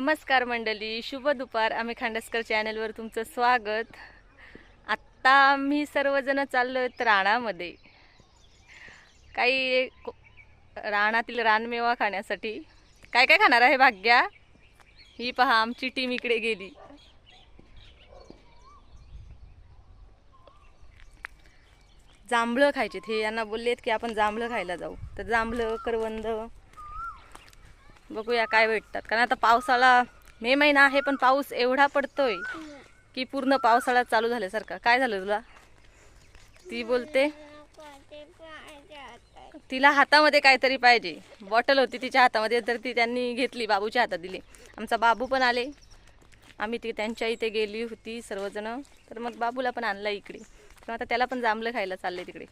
नमस्कार मंडळी शुभ दुपार. आम्ही खांडसकर चॅनलवर तुमचं स्वागत. आत्ता आम्ही सर्वजण चाललो आहेत राणामध्ये काही को- रानातील रानमेवा खाण्यासाठी. काय काय खाणार आहे भाग्या? ही पहा आमची टीम इकडे गेली. जांभळं खायचे हे यांना बोललेत की आपण जांभळं खायला जाऊ. तर जांभळं करवंद बघूया काय भेटतात. कारण आता पावसाळा मे महिना आहे पण पाऊस एवढा पडतोय की पूर्ण पावसाळा चालू झाल्यासारखा. काय झालं तुला? ती बोलते तिला हातामध्ये काहीतरी पाहिजे. बॉटल होती तिच्या हातामध्ये तर ती त्यांनी घेतली बाबूच्या हातात दिली. आमचा बाबू पण आले. आम्ही ती त्यांच्या इथे गेली होती सर्वजण. तर मग बाबूला पण आणला इकडे. तर आता त्याला पण जांभलं खायला चालले तिकडे.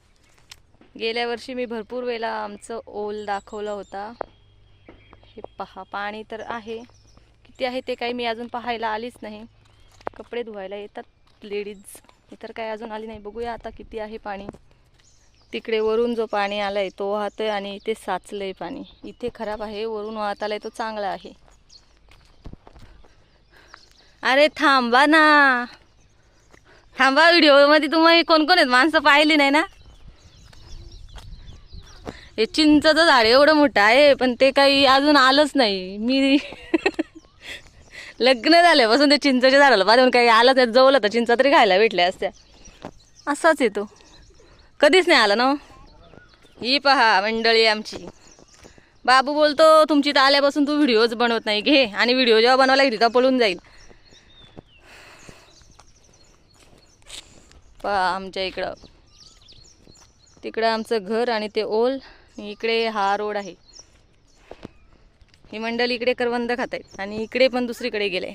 गेल्या वर्षी मी भरपूर वेळेला आमचं ओल दाखवला होता. हे पहा पाणी तर आहे. किती आहे ते काही मी अजून पाहायला आलीच नाही. कपडे धुवायला येतात लेडीज इतर काही अजून आली नाही. बघूया आता किती आहे पाणी. तिकडे वरून जो पाणी आलाय तो वाहतोय आणि इथे साचलंय पाणी. इथे खराब आहे वरून वाहत आलाय तो चांगला आहे. अरे थांबा ना. थांबा व्हिडिओमध्ये तुम्ही कोण कोण आहेत? माणसं पाहिली नाही ना? हे चिंचचं झाड एवढं मोठं आहे पण ते काही अजून आलंच नाही. मी लग्न झाल्यापासून ते चिंचच्या झाडाला पाहून काही आलं तर जवळ तर चिंचा तरी खायला भेटल्या असत्या. असाच येतो. कधीच नाही आला ना हो. ही. पहा मंडळी आमची. बाबू बोलतो तुमची तर आल्यापासून तू व्हिडिओज बनवत नाही. घे आणि व्हिडिओ जेव्हा बनवायला घेते तेव्हा पळून जाईल. पहा आमच्या इकडं. तिकडं आमचं घर आणि ते ओल. इकडे हा रोड आहे. ही मंडळी इकडे करवंद खात आहेत आणि इकडे पण दुसरीकडे गेले.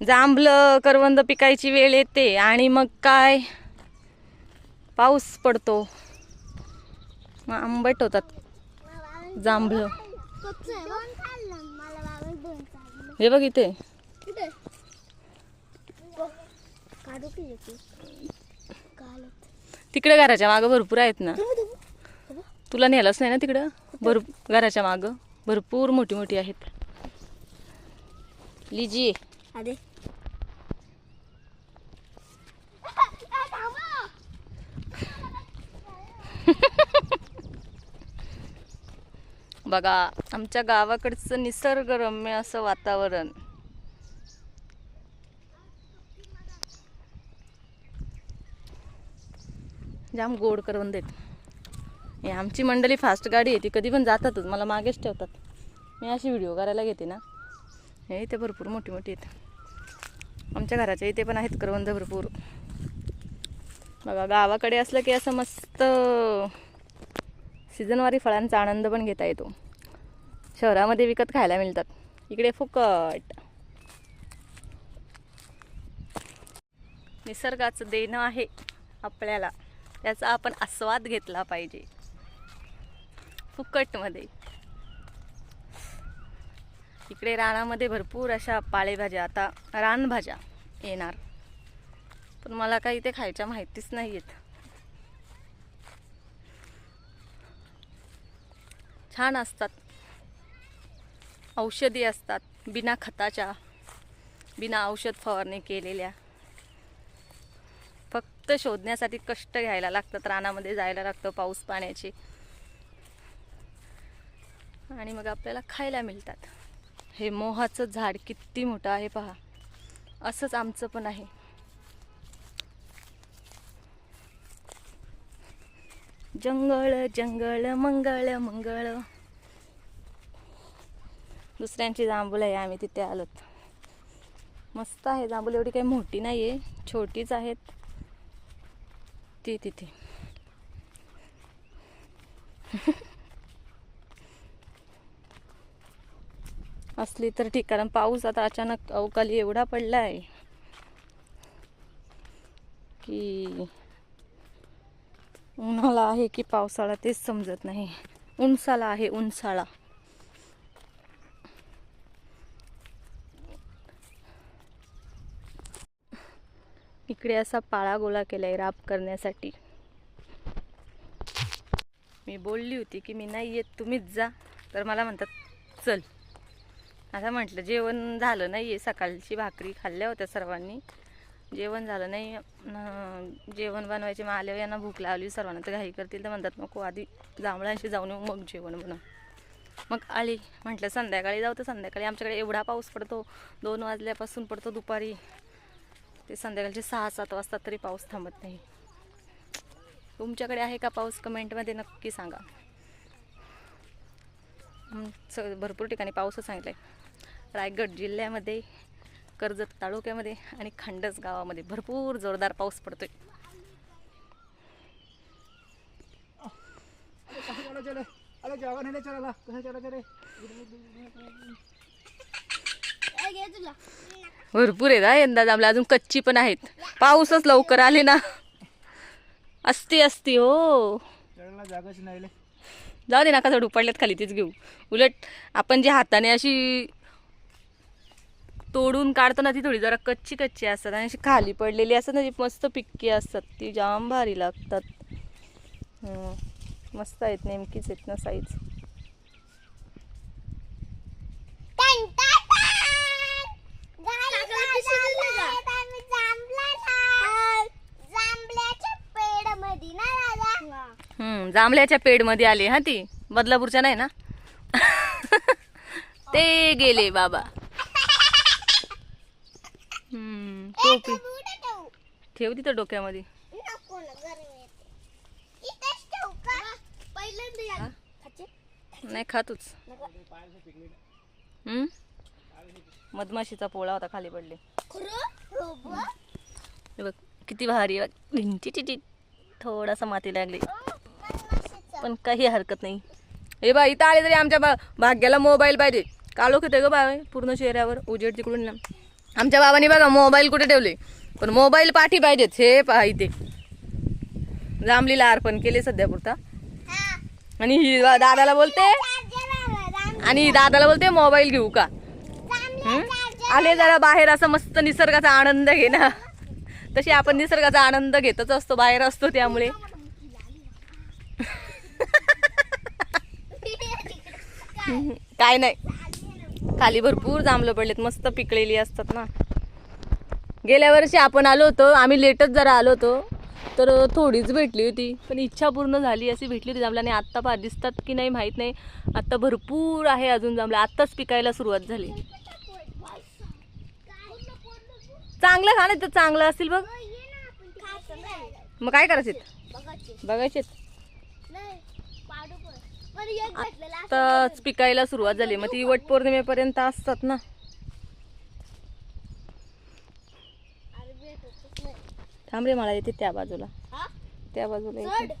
जांभलं करवंद पिकायची वेळ येते आणि मग काय? पाऊस पडतो. मग आंबट होतात जांभळं. हे बघ इथे. तिकडे घराच्या मागं भरपूर आहेत ना. तुला नेलंच नाही ना तिकडं? भर घराच्या मागं. भरपूर मोठी मोठी आहेत. लिजी. अरे. बघा आमच्या गावाकडचं निसर्गरम्य असं वातावरण. जाम गोड करून देत. हे आमची मंडळी फास्ट गाडी आहे ती कधी पण जातातच मला मागेच ठेवतात. मी अशी व्हिडिओ करायला घेते ना. हे इथे भरपूर मोठी मोठी आहेत. आमच्या घराच्या इथे पण आहेत करवंद भरपूर. बघा गावाकडे असलं की असं मस्त सीझनवारी फळांचा आनंद पण घेता येतो. शहरामध्ये विकत खायला मिळतात. इकडे फुकट. निसर्गाचं देणं आहे आपल्याला. त्याचा आपण आस्वाद घेतला पाहिजे. फुकटमध्ये. इकडे रानामध्ये भरपूर अशा पाळेभाज्या आता रानभाज्या येणार. पण मला काही ते खायच्या माहितीच नाही आहेत छान असतात. औषधी असतात बिना खताच्या बिना औषध फवारणी केलेल्या. फक्त शोधण्यासाठी कष्ट घ्यायला लागतात. रानामध्ये जायला लागतं पाऊस पाण्याची. आणि मग आपल्याला खायला मिळतात. हे मोहाचं झाड किती मोठं आहे पहा. असंच आमचं पण आहे. जंगळ जंगळ मंगळ मंगळ. दुसऱ्यांची जांभूळ आहे आम्ही तिथे आलोत. मस्त आहे जांभूळ एवढी काही मोठी नाही आहे छोटीच आहेत. ती तिथे. असली तर ठीक कारण पाऊस आता अचानक अवकाळी एवढा पडला आहे की उन्हाळा आहे की पावसाळा तेच समजत नाही. उन्साळा आहे उन्साळा इकडे असा पाळा गोळा आहे राब करण्यासाठी. मी बोलली होती की मी नाही येत तुम्हीच जा. तर मला म्हणतात चल. असं म्हटलं जेवण झालं नाही आहे सकाळची भाकरी खाल्ल्या होत्या सर्वांनी. जेवण झालं नाही. जेवण बनवायचे मग आल्यावर यांना भूक लावली सर्वांना तर घाई करतील. तर म्हणतात नको आधी जांभळांशी जाऊन येऊ मग जेवण बनव. मग आली. म्हटलं संध्याकाळी जाऊ तर संध्याकाळी. आमच्याकडे एवढा पाऊस पडतो. दोन वाजल्यापासून पडतो दुपारी. ते संध्याकाळचे सहा सात वाजता तरी पाऊस थांबत नाही तुमच्याकडे आहे का पाऊस कमेंटमध्ये नक्की सांगा आमचं भरपूर ठिकाणी पाऊसच सांगितलं आहे रायगड जिल्ह्यामध्ये कर्जत तालुक्यामध्ये आणि खंडस गावामध्ये भरपूर जोरदार पाऊस पडतोय भरपूर आहेत हा यंदा जांभळं अजून कच्ची पण आहेत. पाऊसच लवकर आले ना. असती असती हो. जागाच नाही जाऊ दे ना कसं पडल्यात खाली तीच घेऊ. उलट आपण जे हाताने अशी तोडून काढतो ना ती थोडी जरा कच्ची कच्ची असतात. आणि अशी खाली पडलेली असतात ना ती मस्त पिक्की असतात ती जाम भारी लागतात. मस्त आहेत नेमकीच आहेत ना साईज हम्म जांभळ्याच्या पेडमध्ये आले हा ती? बदलापूरच्या नाही ना? ते गेले बाबा. टोपी. ठेव तिथं डोक्यामध्ये. नाही खातूच. मधमाशीचा पोळा होता खाली पडले. बघ किती भारी बघ. थोडासा माती लागली. पण काही हरकत नाही. हे बा इथं आले तरी आमच्या बा भाग्याला मोबाईल पाहिजे. कालो येते ग बा पूर्ण चेहऱ्यावर. उजेड तिकडून आमच्या बाबांनी बघा मोबाईल कुठे ठेवले? पण मोबाईल पाठी पाहिजेत. हे पहा इथे. जांभलीला अर्पण केले सध्या पुरता. आणि ही दादाला बोलते. आणि दादाला बोलते मोबाईल घेऊ का? आले जरा बाहेर असं मस्त निसर्गाचा आनंद घे ना तशी आपण निसर्गाचा आनंद घेतच असतो बाहेर असतो त्यामुळे. काय नाही. खाली भरपूर जांभलं पडलेत मस्त पिकलेली असतात ना. गेल्या वर्षी आपण आलो होतो आम्ही लेटच जरा आलो होतो तर थोडीच भेटली होती पण इच्छा पूर्ण झाली अशी भेटली होती जांभळं आणि आत्ता पहा दिसतात की नाही माहीत नाही. आत्ता भरपूर आहे अजून जांभळं आत्ताच पिकायला सुरुवात झाली. चांगलं खा तर चांगलं असेल बघ. मग काय करायचे बघायचे आत्ताच पिकायला सुरुवात झाली. मग ती वट पौर्णिमेपर्यंत असतात ना. थांब रे मला येते त्या बाजूला. त्या बाजूला येते.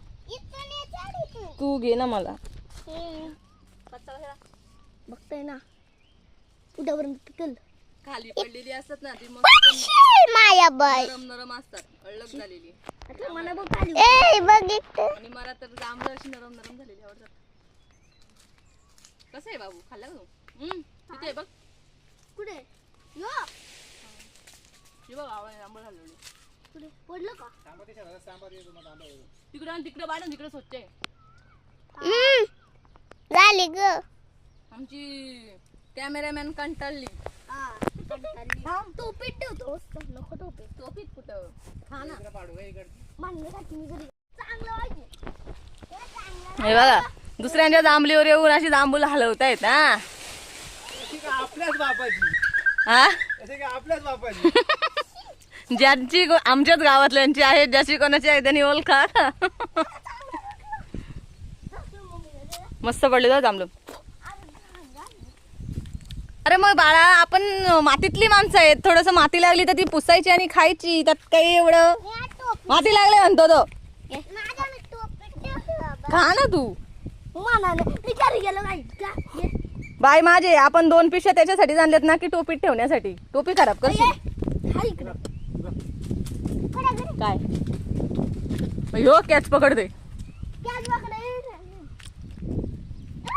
तू घे ना मला. बघताय ना. उद्यापर्यंत पिकल खाली पडलेली असतात ना ती मस्त माया बाय नरम नरम असतात. अळक झालेली मला बघ आणि मला तर जांभळं अशी नरम नरम झालेली आवडतात. कसं आहे बाबू खाल्ला का तू हम्म, तिथे आहे बघ कुठे यो हे बघ कुठे पडलं का तांबा त्याच्या घरात तांबा दे तुम्हाला तांबा दे. तिकडं आणि तिकडं बाळ तिकडं स्वच्छ आहे झाले ग आमची कॅमेरामॅन कंटाळली टोपीत ठेवतो नको टोपी टोपीत कुठं हा ना इकडं पाडू का इकडं मांडण्यासाठी मी घरी चांगलं वाटलं हे बघा दुसऱ्यांच्या जांभलीवर येऊन अशी जांभूल हलवतायत हा? आपल्याच बापाची. हा? आपल्याच बापाची. ज्यांची आमच्याच गावातल्यांची आहे ज्याची कोणाची आहे त्यांनी ओळखा. मस्त पडले जाऊ जांभलं अरे मग बाळा आपण मातीतली माणसं आहेत. थोडस माती लागली तर ती पुसायची आणि खायची. त्यात काही एवढं माती लागले म्हणतो तो. खा ना तू. मी घरी गेलो नाही. का? ये. बाय माझे आपण दोन पिशव्या त्याच्यासाठी आणल्यात ना की टोपीत ठेवण्यासाठी? टोपी खराब हा इकडं. घरी. काय? ह्यो कॅच पकडते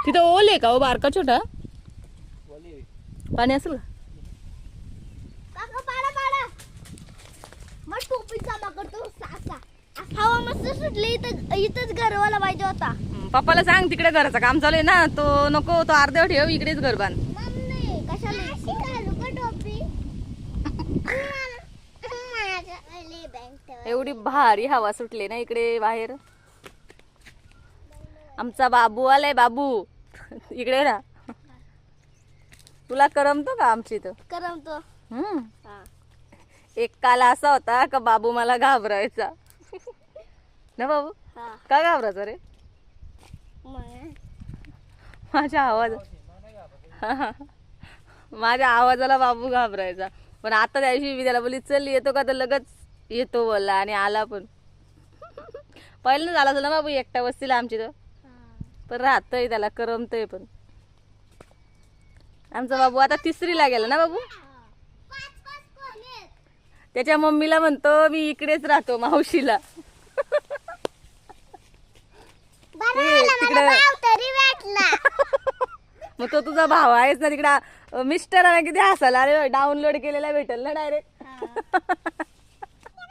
तिथं ओल आहे का ओ बारका छोटा? पाणी असेल का? काका पाडा पाडा. मग टोपी जमा करतो सासा. हवा मस्त सुटली इथं इथंच गरवाला पाहिजे होता. पप्पाला सांग तिकडे घराचं काम चालू आहे ना तो नको तो अर्ध्यावर ठेव इकडेच घर बांध. मम्मी कशाला? अशी घालू का टोपी? एवढी भारी हवा सुटली ना इकडे बाहेर. आमचा बाबू आलाय बाबू. इकडे ना तुला करमतो का आमची इथं? करमतो. हम्म. हा. एक काल असा होता का बाबू मला घाबरायचा. ना बाबू? का घाबरायचा रे? माझ्या आवाज माझ्या आवाजाला बाबू घाबरायचा. पण आता त्या दिवशी मी त्याला बोलली चल येतो का? तर लगच येतो बोलला आणि आला पण. पहिल्यांदाच आला ना बाबू एकटा वस्तीला आमची तर. पण राहतोय त्याला करमतय पण. आमचा बाबू आता तिसरीला गेला ना बाबू? त्याच्या मम्मीला म्हणतो मी इकडेच राहतो मावशीला. तिकडं. मग तो तुझा भाव आहेस ना तिकडे मिस्टर किती हसायला अरे डाउनलोड केलेला भेटेल ना डायरेक्ट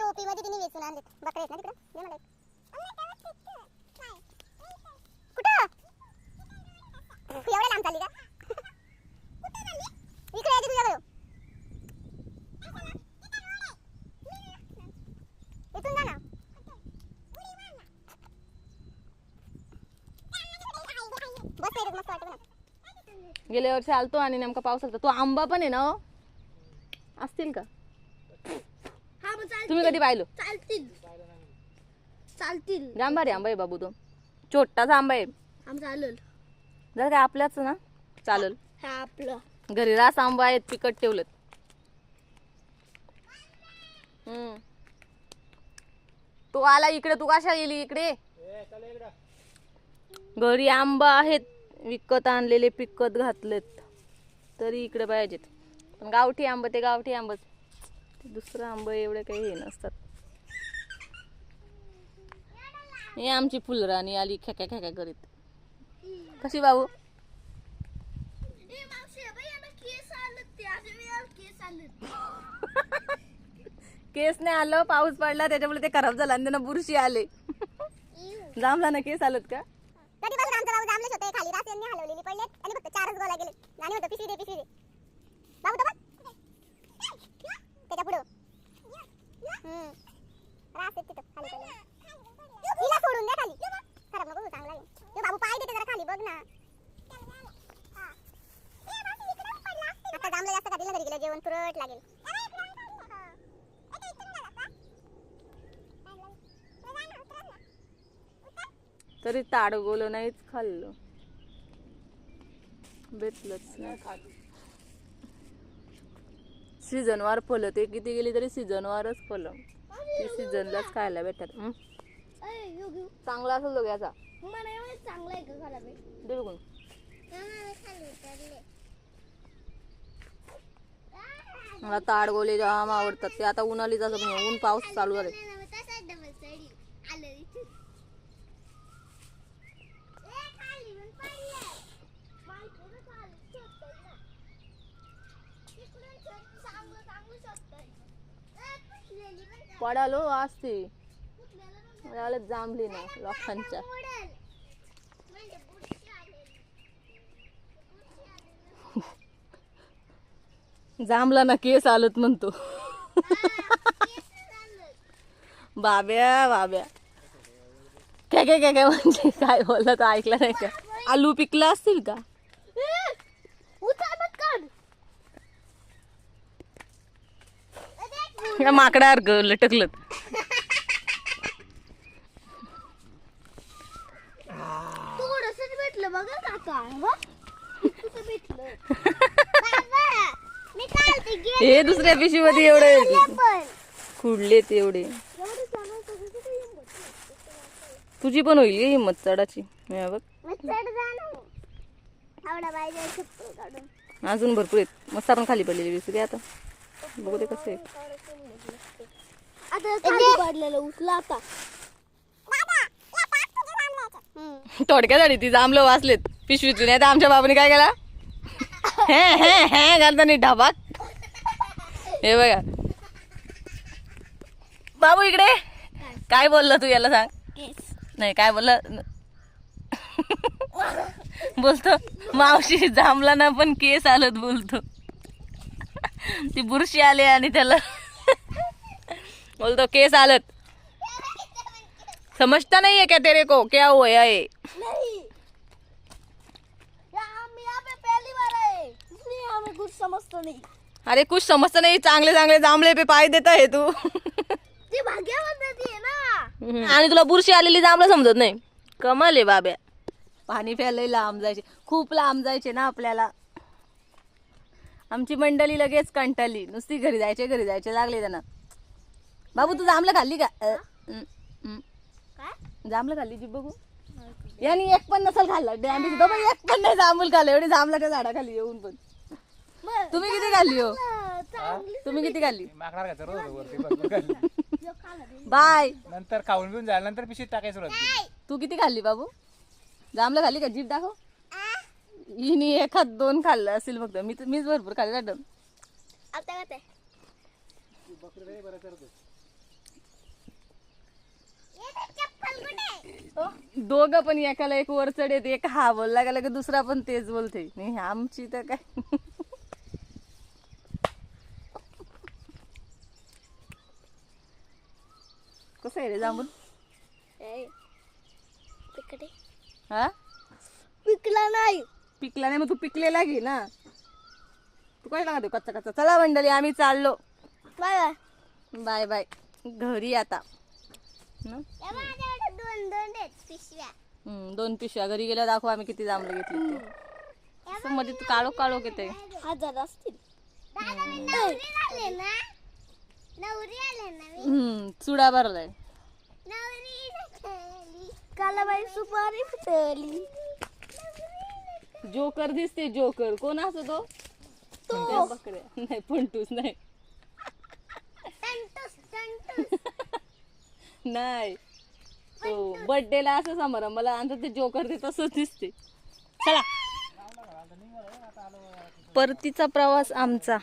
तिने वेचून आहेत ना तिकडं. कुठं एवढ्या लांब चालली का इकडे यायची तुझ्याकडे इथून जा ना बस येतात मस्त वाटतं ना गेल्या वर्षी आलतो आणि नेमका पाऊस आलता. तो आंबा पण आहे ना हो? असतील का? हा मग तुम्ही कधी पाहिलो? चालतील. चालतील. जाम भारी आंबा आहे बाबू तो. छोटासा आंबा आहे. जर काय आपल्याच ना? चालेल. हा आपलं. घरी रास आंबा आहेत पिकट ठेवलेत. हम्म. तू आला इकडे तू कशा गेली इकडे. घरी आंबा आहेत. विकत आणलेले पिकत घातलेत. तरी इकडे पाहिजेत. पण गावठी आंबा ते गावठी आंबच. दुसरं आंबा एवढे काही हे नसतात. हे आमची फुलराणी आली खेक्या खेक्या करीत. कशी भाऊ? केस नाही आलं पाऊस पडला त्याच्यामुळे ते खराब झालं आणि त्यांना बुरशी आले. जांभला ना केस आलत का? खाली रास यांनी हलवलेली पडले आणि फक्त चारच गोळा गेले आणि होतं पिशवी दे पिशवी दे. बाबू तो बघ त्याच्या पुढं. रास आहेत तिथं खाली पडले. सोडून द्या खाली. खराब नको चांगला आहे. बाबू पाय देते जरा खाली बघ ना. आता जांभलं जास्त खातील ना घरी गेलं जेवण तुरट लागेल. तरी ताड गोल नाहीच खाल्लं. भेटलंच नाही. सीझनवार फलं ते किती गेली तरी सीझनवारच फलं. ते सीझनलाच खायला भेटतात हं? चांगला असेल तो याचा चांगला आहे का दे बघून. मला ताडगोले जाम आवडतात. ते आता उन्हाळी जसं पण ऊन पाऊस चालू झाले पडालो असते मला जांभली ना लोकांच्या. जांभला ना केस आलत म्हणतो. बाब्या बाब्या. काय काय काय काय म्हणजे काय बोलत तर ऐकलं नाही का? आलू पिकला असतील का? या माकडासारखं लटकलं भेटलं बघा काका. हे दुसऱ्या पिशवीमध्ये एवढे खुडले ते एवढे? तुझी पण होईल ही हिंमत चढाची. बघ. अजून भरपूर आहेत. मस्त आपण खाली पडलेली विसरू आता. बघू ते कसं आहे. आता खाली पडलेलं उचला आता. थोडक्यात झाली ती जांभलं वाचलेत. पिशवीतून. नाही तर आमच्या बाबाने काय केला? हे हे हे घालताना ढाबाक. हे बघा. बाबू इकडे. काय बोलला तू याला सांग? नाही काय बोलला? बोलतो. मावशी जांभला ना पण केस आलत बोलतो. ती बुरशी आले आणि त्याला बोलतो केस आलत. समजता नहीं है क्या तेरे को? क्या हुआ है। कुछ समझता नहीं। अरे कुछ समजता नहीं चांगले चांगले जांभळे पे पाय देता है तू। ती भाग्यवंती आहे ना। आणि तुला बुरशी आलेली जांभळं समजत नाही? कमाल आहे बाब्या. पाणी प्यायला लांब जायचे. खूप लांब जायचे ना आपल्याला. आमची मंडळी लगेच कंटाळली. नुसती घरी जायचे घरी जायचे लागले त्यांना. बाबू तू जांभळं खाल्ली का? अ, हं, हं. काय? जांभळं खाल्ली जी बघू. यांनी एक पण नसल खाल्लं. डॅमेज होतं पण एक पण नाही जांभूळ खाल्लं. एवढी जांभळाच्या झाडाखाली येऊन पण. तुम्ही किती खाल्ली हो? तुम्ही किती खाल्ली? मागणार रोज वरती. जो. बाय. नंतर खाऊन घेऊन झालं नंतर पिशीत टाकायचं सुरुवात तू किती खाल्ली बाबू? जांभळं खाल्ली का? जीभ दाखव. हिनी एखाद दोन खाल्लं असेल फक्त. मी मीच भरपूर खाल्लं मॅडम आता काय चप्पल कुठे दोघं पण एकाला एक वर चढेत एक हा बोलला गेला की दुसरा पण तेच बोलते. नाही आमची तर काय? कसं आहे रे जांभूळ? हा? पिकला नाही. पिकला नाही मग तू पिकलेला घे ना. तू काय लागतो कच्चा कच्चा. चला मंडळी आम्ही चाललो. Bye bye. Bye bye. घरी आता. दोन आहेत पिशव्या. हम्म, दोन पिशव्या. घरी गेल्या दाखव आम्ही किती जांभळे घेतली ते. मध्ये तू काळो काळो घेते हजार असतील. नवरी आले ना? नवरी आले ना मी? हम्म चुडा भरलाय. नवरी कालाबाई सुपारी फुटली. जोकर दिसते जोकर. कोण असतो तो? त्या बकऱ्या. नाही पंटूस नाही. नाही. तो बर्थडेला असं समारंभाला आणि ते जोकर ते तसंच दिसते. चला. परतीचा प्रवास आमचा.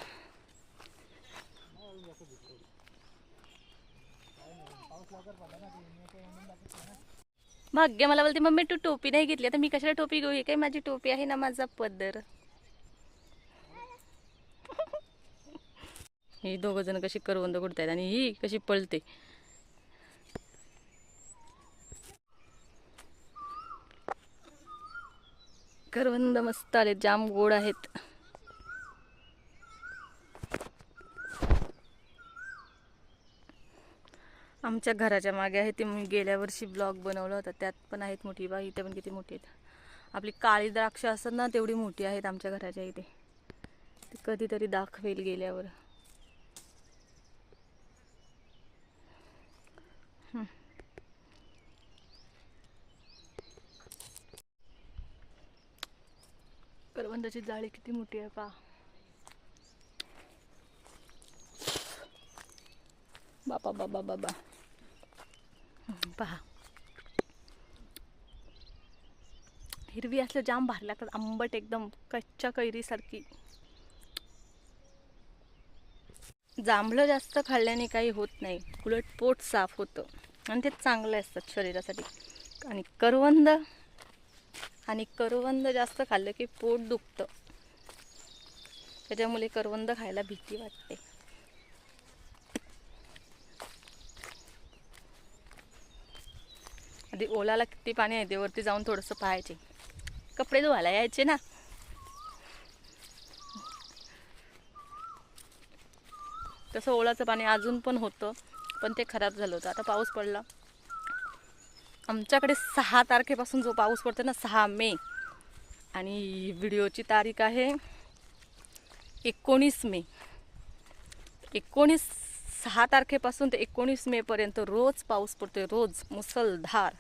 भाग्य मला बोलते मम्मी तू टोपी नाही घेतली. आता मी कशाला टोपी घेऊ? ही काय माझी टोपी आहे ना माझा पदर. ही दोघ जण कशी करवंद कुडतायत आणि ही कशी पळते. करवंद मस्त आले जाम गोड आहेत. आमच्या घराच्या मागे आहे ते मी गेल्या वर्षी ब्लॉग बनवला होता. त्यात पण आहेत मोठी बा इथे पण किती मोठी आहेत. आपली काळी द्राक्ष असतात ना तेवढी मोठी आहेत आमच्या घराच्या इथे. ते कधीतरी दाखवेल गेल्यावर. करवंदाची जाळी किती मोठी आहे पा बाबा बाबा बाबा पहा. हिरवी असलं जाम भारी लागतात. आंबट एकदम कच्च्या कैरीसारखी. जांभळं जास्त खाल्ल्याने काही होत नाही. उलट पोट साफ होतं. आणि ते चांगले असतात शरीरासाठी. आणि करवंद आणि करवंद जास्त खाल्लं की पोट दुखतं. त्याच्यामुळे करवंद खायला भीती वाटते. आधी ओलाला किती पाणी आहे ते वरती जाऊन थोडंसं पाहायचे. कपडे धुवायला यायचे ना. तसं ओलाचं पाणी अजून पण होतं पण ते खराब झालं होतं. आता पाऊस पडला. आमच्याकडे सहा तारखेपासून जो पाऊस पडतो ना सहा मे. आणि व्हिडिओची तारीख आहे एकोणीस मे. एकोणीस सहा तारखेपासून ते एकोणीस मेपर्यंत रोज पाऊस पडतो आहे रोज मुसळधार.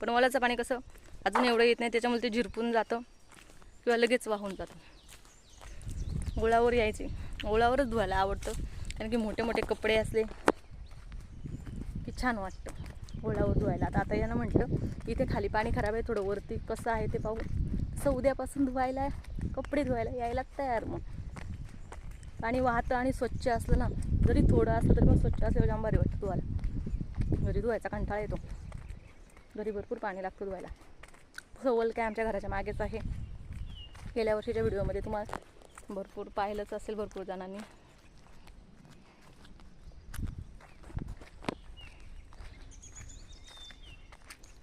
पण ओलाचं पाणी कसं अजून एवढं येत नाही त्याच्यामुळे ते झिरपून जातं किंवा लगेच वाहून जातं. ओळावर यायचे. ओळावरच धुवायला आवडतं कारण की मोठे मोठे कपडे असले की छान वाटतं. ओळावर धुवायला. आता आता यानं म्हटलं इथे खाली पाणी खराब आहे थोडं वरती कसं आहे ते पाहू. तसं उद्यापासून धुवायला कपडे धुवायला यायला तयार मग. पाणी वाहतं आणि स्वच्छ असलं ना जरी थोडं असलं तरी पण स्वच्छ असेल जाम भारी वाटतं धुवायला. घरी धुवायचा कंटाळा येतो. घरी भरपूर पाणी लागतं धुवायला. सवल काय आमच्या घराच्या मागेच आहे. गेल्या वर्षीच्या व्हिडिओमध्ये तुम्हाला भरपूर पाहिलंच असेल भरपूर जणांनी.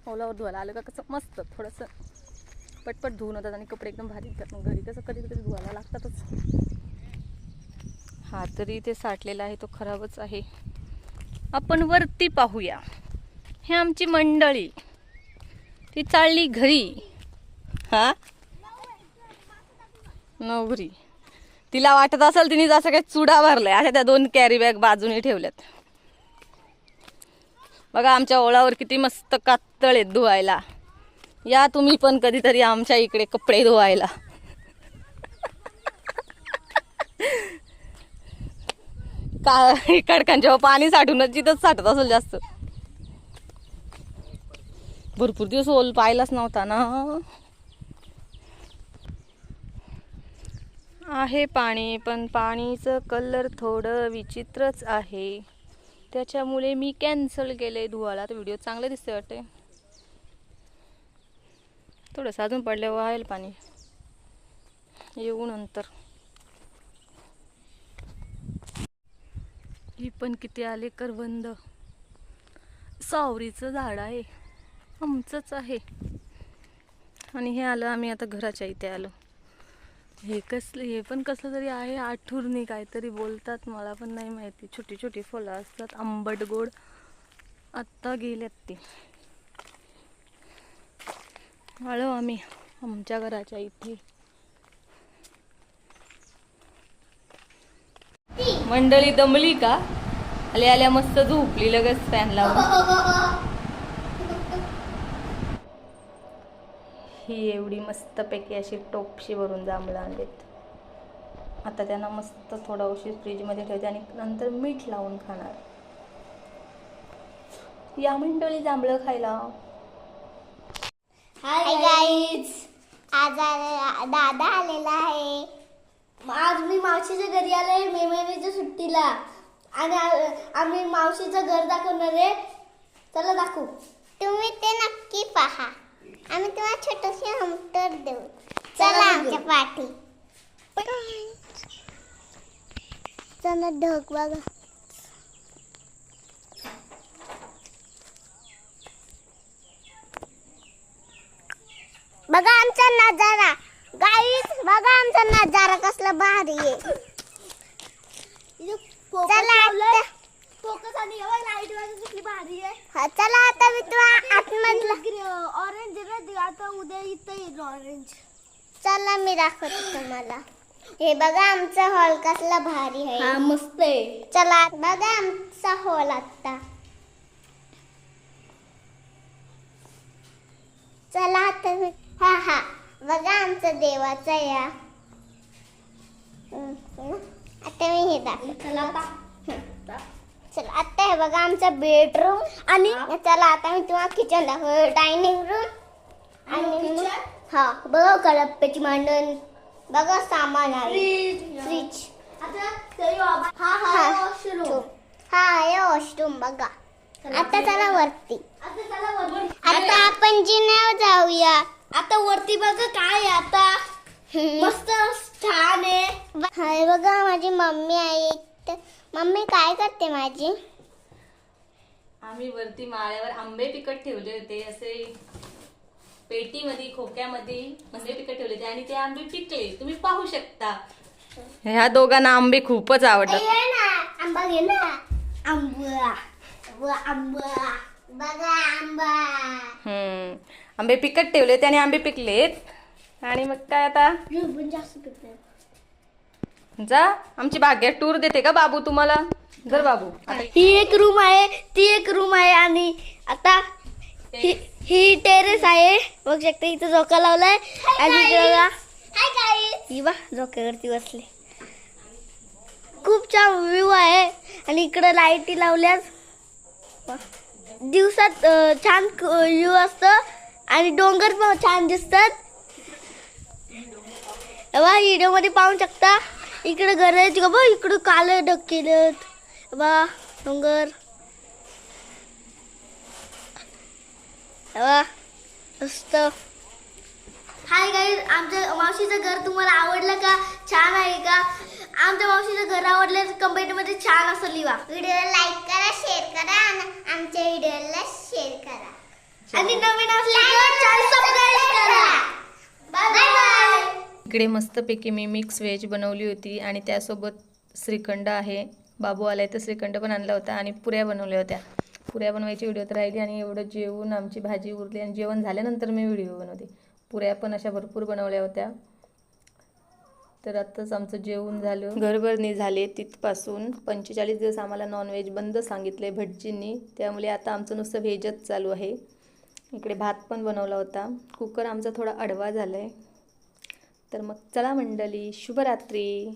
ओलावर धुवायला आलं का कसं मस्त थोडंसं पटपट धुवून होतात आणि कपडे एकदम भारी येतात. मग घरी कसं कधी कधी धुवायला लागतातच. हा तरी ते साठलेला आहे तो खराबच आहे. आपण वरती पाहूया. हे आमची मंडळी. ती चालली घरी. हा? नवरी. तिला वाटत असेल तिने जसं काही चुडा भरलाय. अशा त्या दोन कॅरी बॅग बाजूने ठेवल्यात. बघा आमच्या ओळावर किती मस्त कातळ आहेत धुवायला. या तुम्ही पण कधीतरी आमच्या इकडे कपडे धुवायला. का कडकांच्या पाणी साठूनच जिथंच साठत असेल जास्त. भरपूर दिवस ओल पाहिलाच नव्हता ना. आहे पाणी पण पाणीचं कलर थोडं विचित्रच आहे. त्याच्यामुळे मी कॅन्सल केले धुवाला तर व्हिडिओ चांगले दिसते वाटते थोडंसं अजून पडल्यावर व्हायला पाणी. येऊ नंतर. ही पण किती आले करवंद. सावरीचं झाड आहे. आमचंच आहे. आणि हे आलं आम्ही आता घराच्या इथे आलो. हे कसलं हे पण कसलं तरी आहे आठुरणी काहीतरी बोलतात मला पण नाही माहिती. छोटी छोटी फुलं असतात आंबट गोड. आत्ता गेल्यात ते. आलो आम्ही आमच्या घराच्या इथे. मंडळी दमली का? आल्या आल्या मस्त झोपली लगेच फॅन लावून. ही एवढी मस्तपैकी अशी टोपशी भरून जांभळं आणलेत. आता त्यांना मस्त थोडा उशीर फ्रीजमध्ये ठेवते आणि नंतर मीठ लावून खाणार. या मंडळी जांभळं खायला. हाय गाईज आज आ- दादा आलेला आहे. आज मी मावशीच्या घरी आले मे महिन्याच्या सुट्टीला. आणि आम्ही मावशीचं घर दाखवणार आहे. चला दाखवू. तुम्ही ते नक्की पहा. आम्ही तुम्हाला छोटसे हमटर देऊ. चला आमच्या पाठी. चला ढग बघा. बघा आमचा नजारा. गाईस बघा आमचा नजारा कसला भारी आहे. चला फोकस आणि लाइट वाजून किती भारी आहे. हा, चला आता मी तुला आतमधलं ऑरेंज आहे आता उद्या इथं येईल ऑरेंज चला मी दाखवते तुम्हाला. हे बघा आमचा हॉल कसला भारी आहे. मस्त आहे. चला बघा आमचा हॉल आता. चला आता मी- हा हा. बघा आमचा देवाचा या. आता मी हे दाखवतो. चला आता हे बघा आमचा बेडरूम आणि चला आता मी तुम्हाला किचन दाखव डायनिंग रूम आणि हा बघा कलप्प्याची मांडण. बघा सामान आहे. फ्रीज हा हा. हा वॉशरूम हा बघा. आता चला वरती. आता चला वरती. आता आपण जिन्यावर जाऊया. आता वरती बघा काय आता. मस्त छान आहे. बघा माझी मम्मी आहे. तर मम्मी काय करते माझी? आम्ही वरती माळ्यावर आंबे पिकट ठेवले होते असे पेटीमध्ये खोक्यामध्ये आंबे पिकट ठेवले होते आणि ते आंबे पिकले. तुम्ही पाहू शकता. ह्या दोघांना आंबे खूपच आवडतात. ये ना आंबा घे ना. आंबा व आंबा बघा आंबा. हम्म. आंबे पिकट ठेवले होते आणि आंबे पिकलेत. आणि मग काय आता? हे पण जास्त पिकले जा. आमची भाग्यात टूर देते का बाबू तुम्हाला? जर बाबू. ही एक रूम आहे ती एक रूम आहे आणि आता ही ही टेरेस आहे. बघ शकता इथं झोका लावलाय. आणि ही बा झोक्यावरती बसले. खूप छान व्ह्यू आहे. आणि इकडे लाईटी लावल्यात. वा. दिवसात छान व्ह्यू असतं. आणि डोंगर पण छान दिसतात. बा व्हिडिओमध्ये पाहू शकता. इकडे घर आहेत का बघ इकडे काल ढग केलेत. बा डोंगर. बा मस्त. हाय गाईज आमच्या मावशीचं घर तुम्हाला आवडलं का? छान आहे का? आमच्या मावशीचं घर आवडलं तर कमेंटमध्ये छान असं लिहा. व्हिडिओला लाईक करा शेअर करा आणि आमच्या व्हिडिओला शेअर करा. आणि नवीन करा बाय बाय इकडे मस्तपैकी मी मिक्स व्हेज बनवली होती आणि त्यासोबत श्रीखंड आहे. बाबू आलाय तर श्रीखंड पण आणला होता आणि पुऱ्या बनवल्या होत्या. पुऱ्या बनवायची व्हिडिओ तर राहिली आणि एवढं जेवून आमची भाजी उरली आणि जेवण झाल्यानंतर मी व्हिडिओ बनवते. पुऱ्या पण अशा भरपूर बनवल्या होत्या. तर आत्ताच आमचं जेवण झालं. घरभरणी झाले तिथपासून. पंचेचाळीस दिवस आम्हाला नॉनव्हेज बंद सांगितले भटजींनी. त्यामुळे आता आमचं नुसतं व्हेजच चालू आहे. इकडे भात पण बनवला होता. कुकर आमचा थोडा अडवा झाला आहे तर मग चला मंडळी शुभरात्री.